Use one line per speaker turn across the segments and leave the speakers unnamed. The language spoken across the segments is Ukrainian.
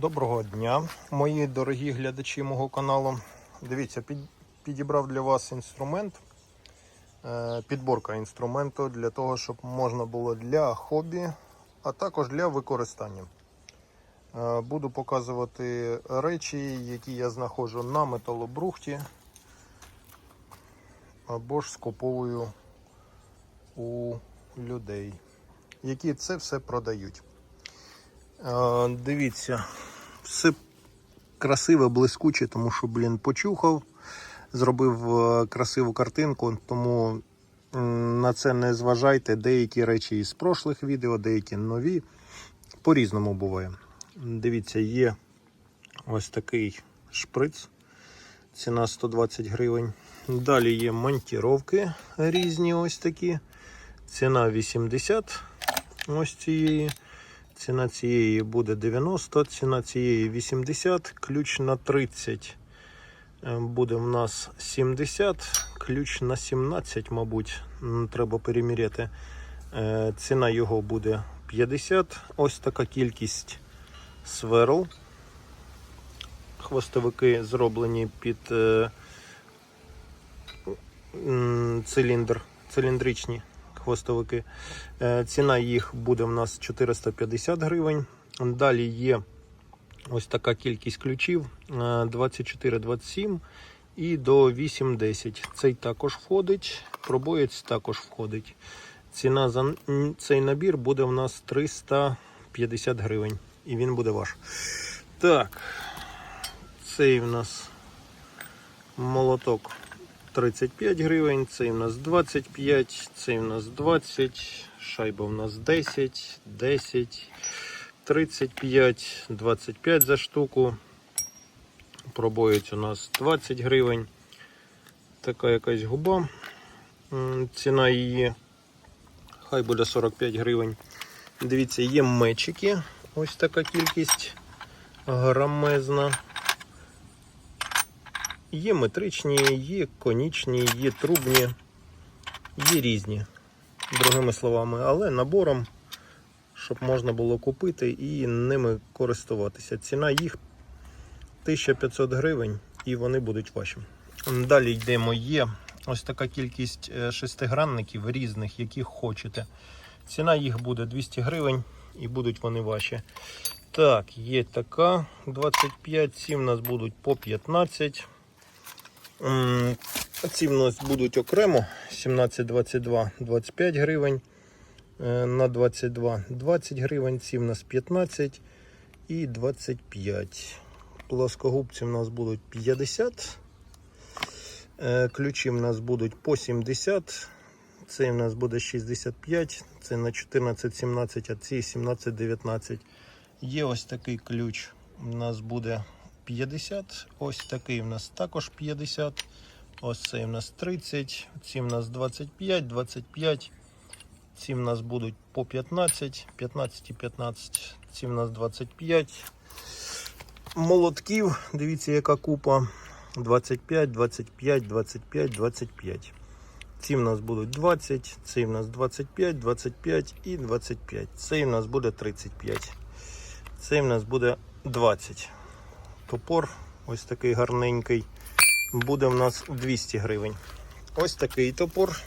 Доброго дня, мої дорогі глядачі мого каналу. Дивіться, під, підібрав для вас інструмент, е, підборка інструменту для того, щоб можна було для хобі, а також для використання. Е, Буду показувати речі, які я знаходжу на металобрухті або ж скуповую у людей, які це все продають. Е, Дивіться, все красиве, блискуче, тому що, блін, почухав, зробив е, красиву картинку, тому на це не зважайте. Деякі речі із прошлих відео, деякі нові. По-різному буває. Дивіться, є ось такий шприц. Ціна 120 гривень. Далі є монтіровки різні ось такі. Ціна 80 ось цієї. Ціна цієї буде 90, ціна цієї 80, ключ на 30 е, буде в нас 70, ключ на 17, мабуть, треба переміряти. Е, Ціна його буде 50. Ось така кількість сверл. Хвостовики зроблені під е, циліндр, циліндричні хвостовики. Е, Ціна їх буде в нас 450 гривень. Далі є ось така кількість ключів: е, 24, 27 і до 8-10. Цей також входить, пробоєць також входить. Ціна за цей набір буде в нас 350 гривень. І він буде ваш. Так, цей в нас молоток 35 гривень, цей у нас 25, цей у нас 20, шайба у нас 10, 10, 35, 25 за штуку. Пробоєць у нас 20 гривень. Така якась губа. Ціна її хай буде 45 гривень. Дивіться, є мечики. Ось така кількість грамезна. Є метричні, є конічні, є трубні, є різні, другими словами, але набором, щоб можна було купити і ними користуватися. Ціна їх 1500 гривень і вони будуть ваші. Далі йдемо. Є ось така кількість е, шестигранників різних, яких хочете. Ціна їх буде 200 гривень і будуть вони ваші. Так, є така 25, ці в нас будуть по 15. Ці в нас будуть окремо 17, 22, 25 гривень е, на 22, 20 гривень, ці в нас 15 і 25. Плоскогубці в нас будуть 50. Е, Ключі в нас будуть по 70. Цей в нас буде 65, це на 14, 17, а ці 17, 19. Є ось такий ключ. У нас буде 50. Ось такий у нас також 50. Ось цей у нас 30. Ці в нас 25, 25. Ці в нас будуть по 15, 15 і 15. Ці в нас 25. Молотків, дивіться, яка купа. 25, 25, 25, 25. Ці в нас будуть 20, цей в нас 25, 25 і 25. Цей в нас буде 35. Цей в нас буде 20. Топор ось такий гарненький. Буде в нас 200 гривень. Ось такий топор.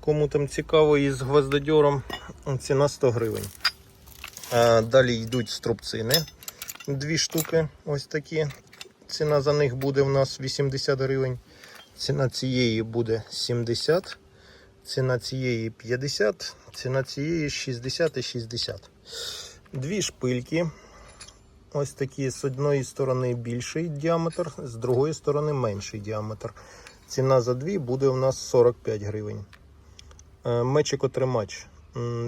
Кому там цікаво із гвоздодьором, ціна 100 гривень. А далі йдуть струбцини. Дві штуки ось такі. Ціна за них буде в нас 80 гривень. Ціна цієї буде 70. Ціна цієї 50, ціна цієї 60 і 60. Дві шпильки. Ось такі з одної сторони більший діаметр, з другої сторони менший діаметр. Ціна за дві буде у нас 45 гривень. Е, Мечик-отримач.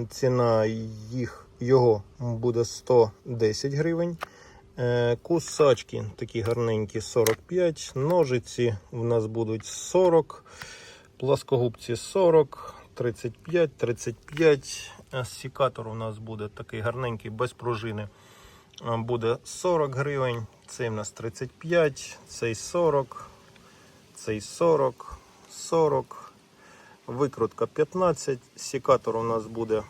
Ціна їх, його буде 110 гривень. Е, Кусачки такі гарненькі 45. Ножиці в нас будуть 40. Пласкогубці 40, 35, 35. Е, Сікатор у нас буде такий гарненький, без пружини. Буде 40 гривень. Цей у нас 35, цей 40, цей 40, 40. Викрутка 15. Сікатор у нас буде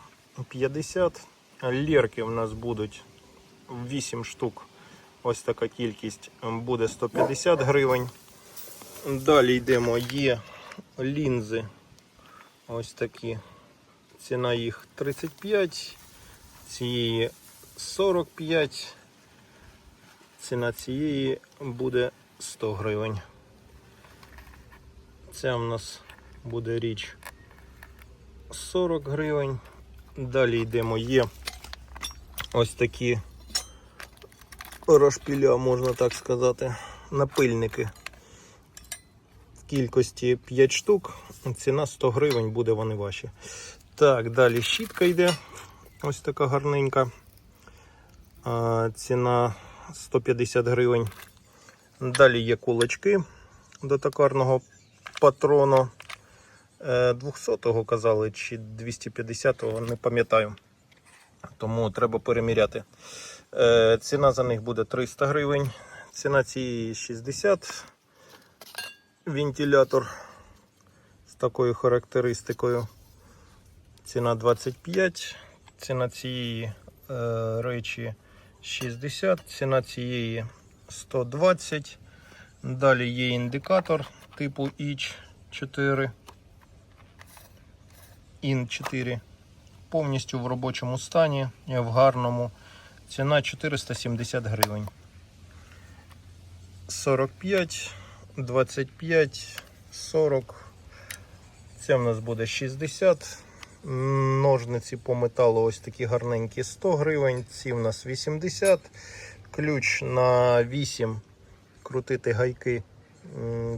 50. Лірки у нас будуть 8 штук. Ось така кількість буде 150 гривень. Далі йдемо, є лінзи. Ось такі. Ціна їх 35, цієї 45. Ціна цієї буде 100 гривень. Ця в нас буде річ 40 гривень. Далі йдемо, є ось такі розпіля, можна так сказати, напильники. В кількості 5 штук. Ціна 100 гривень, буде вони ваші. Так, далі щітка йде. Ось така гарненька. Ціна 150 гривень. Далі є кулачки до токарного патрону. 200-го казали, чи 250-го, не пам'ятаю. Тому треба переміряти. Е, Ціна за них буде 300 гривень. Ціна цієї 60. Вентилятор з такою характеристикою. Ціна 25. Ціна цієї е, речі 60. Ціна цієї 120. Далі є індикатор типу ICH 4. IN 4. Повністю в робочому стані, е, в гарному. Ціна 470 гривень. 45, 25, 40. Це в нас буде 60. Ножниці по металу ось такі гарненькі 100 гривень. Ці в нас 80. Ключ на 8. Крутити гайки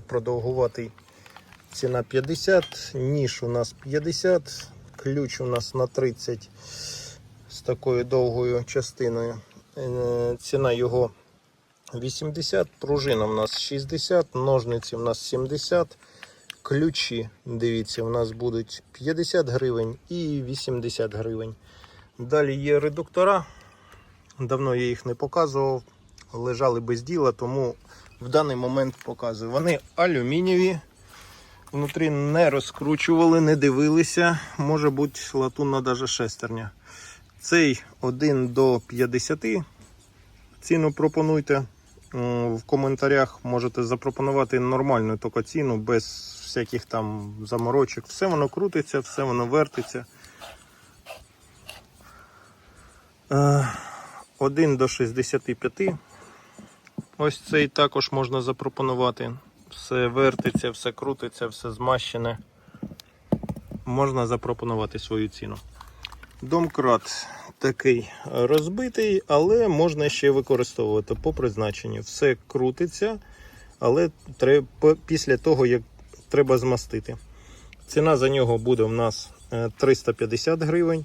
продовгуватий. Ціна 50. Ніж у нас 50. Ключ у нас на 30 з такою довгою частиною. Е, Ціна його 80, пружина в нас 60, ножниці в нас 70, ключі, дивіться, у нас будуть 50 гривень і 80 гривень. Далі є редуктора. Давно я їх не показував, лежали без діла, тому в даний момент показую. Вони алюмінієві. Внутрі не розкручували, не дивилися. Може бути латунна даже шестерня. Цей 1 до 50. Ціну пропонуйте. М, В коментарях можете запропонувати нормальну ціну, без всяких там заморочок. Все воно крутиться, все воно вертиться. Е, 1 до 65. Ось цей також можна запропонувати. Все вертиться, все крутиться, все змащене. Можна запропонувати свою ціну. Домкрат такий розбитий, але можна ще використовувати по призначенню. Все крутиться, але треба, після того, як треба змастити. Ціна за нього буде у нас е, 350 гривень.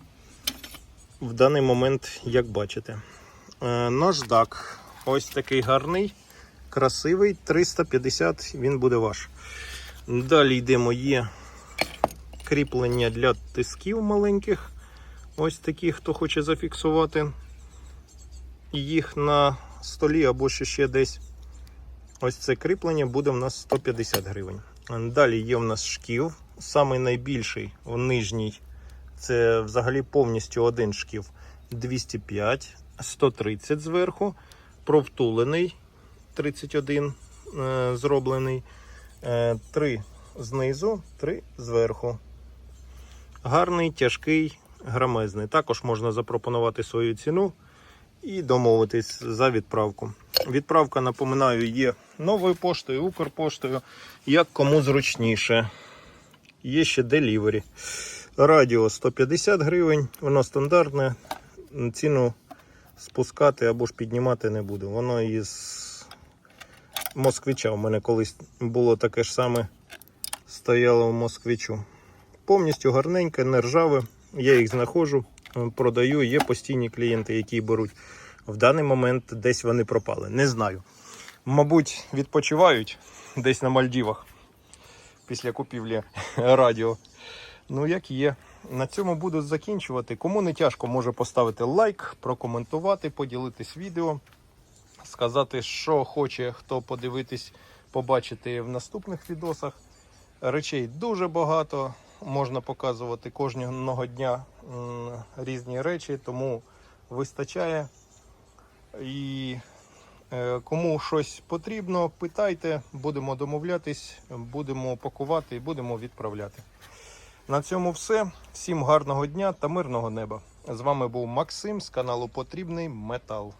В даний момент, як бачите. Е, Наждак ось такий гарний, красивий, 350 він буде ваш. Далі йдемо, є кріплення для тисків маленьких. Ось такі, хто хоче зафіксувати їх на столі або ще, ще десь. Ось це кріплення буде в нас 150 гривень. Далі є в нас шків. Самий найбільший, в нижній, це взагалі повністю один шків 205, 130 зверху, провтулений 31 е, зроблений, е, 3 знизу, 3 зверху. Гарний, тяжкий, грамезний. Також можна запропонувати свою ціну і домовитись за відправку. Відправка, напоминаю, є новою поштою, Укрпоштою, як кому зручніше. Є ще делівері. Радіо 150 гривень, воно стандартне. Ціну спускати або ж піднімати не буду. Воно із москвича. У мене колись було таке ж саме стояло в москвичу. Повністю гарненьке, не ржаве. Я їх знаходжу, е, продаю. Є постійні клієнти, які беруть. В даний момент десь вони пропали. Не знаю. Мабуть, відпочивають десь на Мальдівах після купівлі радіо. Ну, як є. На цьому буду закінчувати. Кому не тяжко, може поставити лайк, прокоментувати, поділитись відео, сказати, що хоче хто подивитись, побачити в наступних відосах. Речей дуже багато. Можна показувати кожного дня різні речі, тому вистачає. І е, кому щось потрібно, питайте, будемо домовлятись, будемо пакувати і будемо відправляти. На цьому все. Всім гарного дня та мирного неба. З вами був Максим з каналу Потрібний Метал.